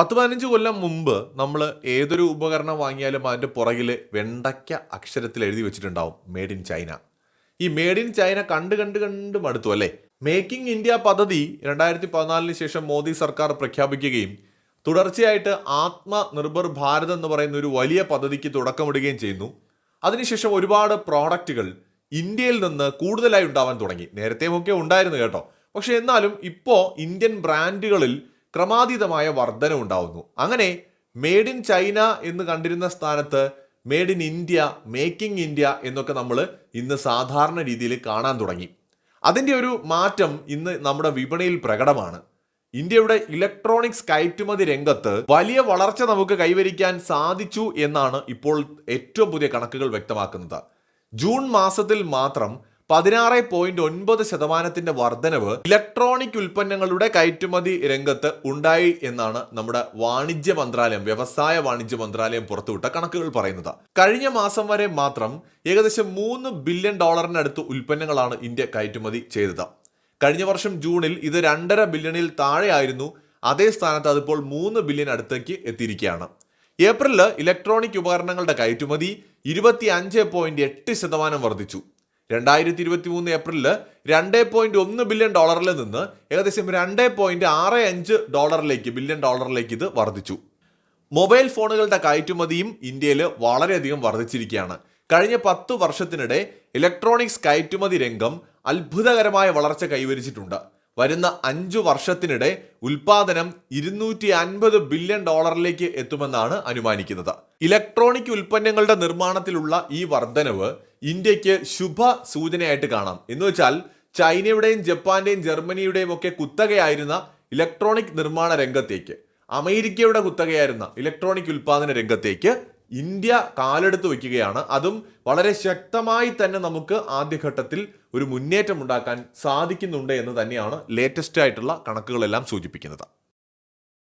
പത്ത് പതിനഞ്ച് കൊല്ലം മുമ്പ് നമ്മൾ ഏതൊരു ഉപകരണം വാങ്ങിയാലും അതിന്റെ പുറകിൽ വെണ്ടയ്ക്ക അക്ഷരത്തിൽ എഴുതി വെച്ചിട്ടുണ്ടാവും മേഡ് ഇൻ ചൈന ഈ മേഡ് ഇൻ ചൈന കണ്ട് കണ്ട് കണ്ട് മടുത്തു അല്ലേ? മേക്കിംഗ് ഇന്ത്യ പദ്ധതി രണ്ടായിരത്തി പതിനാലിന് ശേഷം മോദി സർക്കാർ പ്രഖ്യാപിക്കുകയും തുടർച്ചയായിട്ട് ആത്മനിർഭർ ഭാരത് എന്ന് പറയുന്ന ഒരു വലിയ പദ്ധതിക്ക് തുടക്കമിടുകയും ചെയ്യുന്നു. അതിനുശേഷം ഒരുപാട് പ്രോഡക്റ്റുകൾ ഇന്ത്യയിൽ നിന്ന് കൂടുതലായി ഉണ്ടാവാൻ തുടങ്ങി. നേരത്തെ ഒക്കെ ഉണ്ടായിരുന്നു കേട്ടോ. പക്ഷെ എന്നാലും ഇപ്പോൾ ഇന്ത്യൻ ബ്രാൻഡുകളിൽ ക്രമാതീതമായ വർധന ഉണ്ടാവുന്നു. അങ്ങനെ മെയ്ഡ് ഇൻ ചൈന എന്ന് കണ്ടിരുന്ന സ്ഥാനത്ത് made in India making India എന്നൊക്കെ നമ്മൾ ഇന്ന് സാധാരണ രീതിയിൽ കാണാൻ തുടങ്ങി. അതിന്റെ ഒരു മാറ്റം ഇന്ന് നമ്മുടെ വിപണിയിൽ പ്രകടമാണ്. ഇന്ത്യയുടെ ഇലക്ട്രോണിക്സ് കയറ്റുമതി രംഗത്ത് വലിയ വളർച്ച നമുക്ക് കൈവരിക്കാൻ സാധിച്ചു എന്നാണ് ഇപ്പോൾ ഏറ്റവും പുതിയ കണക്കുകൾ വ്യക്തമാക്കുന്നത്. ജൂൺ മാസത്തിൽ മാത്രം പതിനാറ് പോയിന്റ് ഒൻപത് ശതമാനത്തിന്റെ വർധനവ് ഇലക്ട്രോണിക് ഉൽപ്പന്നങ്ങളുടെ കയറ്റുമതി രംഗത്ത് ഉണ്ടായി എന്നാണ് നമ്മുടെ വാണിജ്യ മന്ത്രാലയം വ്യവസായ വാണിജ്യ മന്ത്രാലയം പുറത്തുവിട്ട കണക്കുകൾ പറയുന്നത്. കഴിഞ്ഞ മാസം വരെ മാത്രം ഏകദേശം മൂന്ന് ബില്യൺ ഡോളറിനടുത്ത് ഉൽപ്പന്നങ്ങളാണ് ഇന്ത്യ കയറ്റുമതി ചെയ്തത്. കഴിഞ്ഞ വർഷം ജൂണിൽ ഇത് രണ്ടര ബില്യണിൽ താഴെയായിരുന്നു. അതേ സ്ഥാനത്ത് അതിപ്പോൾ മൂന്ന് ബില്യൺ അടുത്തേക്ക് എത്തിയിരിക്കുകയാണ്. ഏപ്രിലിൽ ഇലക്ട്രോണിക് ഉപകരണങ്ങളുടെ കയറ്റുമതി ഇരുപത്തി അഞ്ച് പോയിന്റ് എട്ട് ശതമാനം വർദ്ധിച്ചു. രണ്ടായിരത്തി ഇരുപത്തി മൂന്ന് ഏപ്രിലിൽ രണ്ട് പോയിന്റ് ഒന്ന് ബില്യൺ ഡോളറിൽ നിന്ന് ഏകദേശം രണ്ട് പോയിന്റ് ആറ് അഞ്ച് ഡോളറിലേക്ക് ബില്യൺ ഡോളറിലേക്ക് ഇത് വർദ്ധിച്ചു. മൊബൈൽ ഫോണുകളുടെ കയറ്റുമതിയും ഇന്ത്യയിൽ വളരെയധികം വർദ്ധിച്ചിരിക്കുകയാണ്. കഴിഞ്ഞ പത്തു വർഷത്തിനിടെ ഇലക്ട്രോണിക്സ് കയറ്റുമതി രംഗം അത്ഭുതകരമായ വളർച്ച കൈവരിച്ചിട്ടുണ്ട്. വരുന്ന അഞ്ചു വർഷത്തിനിടെ ഉൽപാദനം ഇരുന്നൂറ്റി അൻപത് ബില്യൺ ഡോളറിലേക്ക് എത്തുമെന്നാണ് അനുമാനിക്കുന്നത്. ഇലക്ട്രോണിക് ഉൽപ്പന്നങ്ങളുടെ നിർമ്മാണത്തിലുള്ള ഈ വർധനവ് ഇന്ത്യയ്ക്ക് ശുഭ സൂചനയായിട്ട് കാണാം. എന്ന് വെച്ചാൽ ചൈനയുടെയും ജപ്പാന്റെയും ജർമ്മനിയുടെയും ഒക്കെ കുത്തകയായിരുന്ന ഇലക്ട്രോണിക് നിർമ്മാണ രംഗത്തേക്ക് അമേരിക്കയുടെ കുത്തകയായിരുന്ന ഇലക്ട്രോണിക് ഉൽപാദന രംഗത്തേക്ക് ഇന്ത്യ കാലെടുത്ത് വയ്ക്കുകയാണ്. അതും വളരെ ശക്തമായി തന്നെ നമുക്ക് ആദ്യഘട്ടത്തിൽ ഒരു മുന്നേറ്റം ഉണ്ടാക്കാൻ സാധിക്കുന്നുണ്ട് എന്ന് തന്നെയാണ് ലേറ്റസ്റ്റ് ആയിട്ടുള്ള കണക്കുകളെല്ലാം സൂചിപ്പിക്കുന്നത്.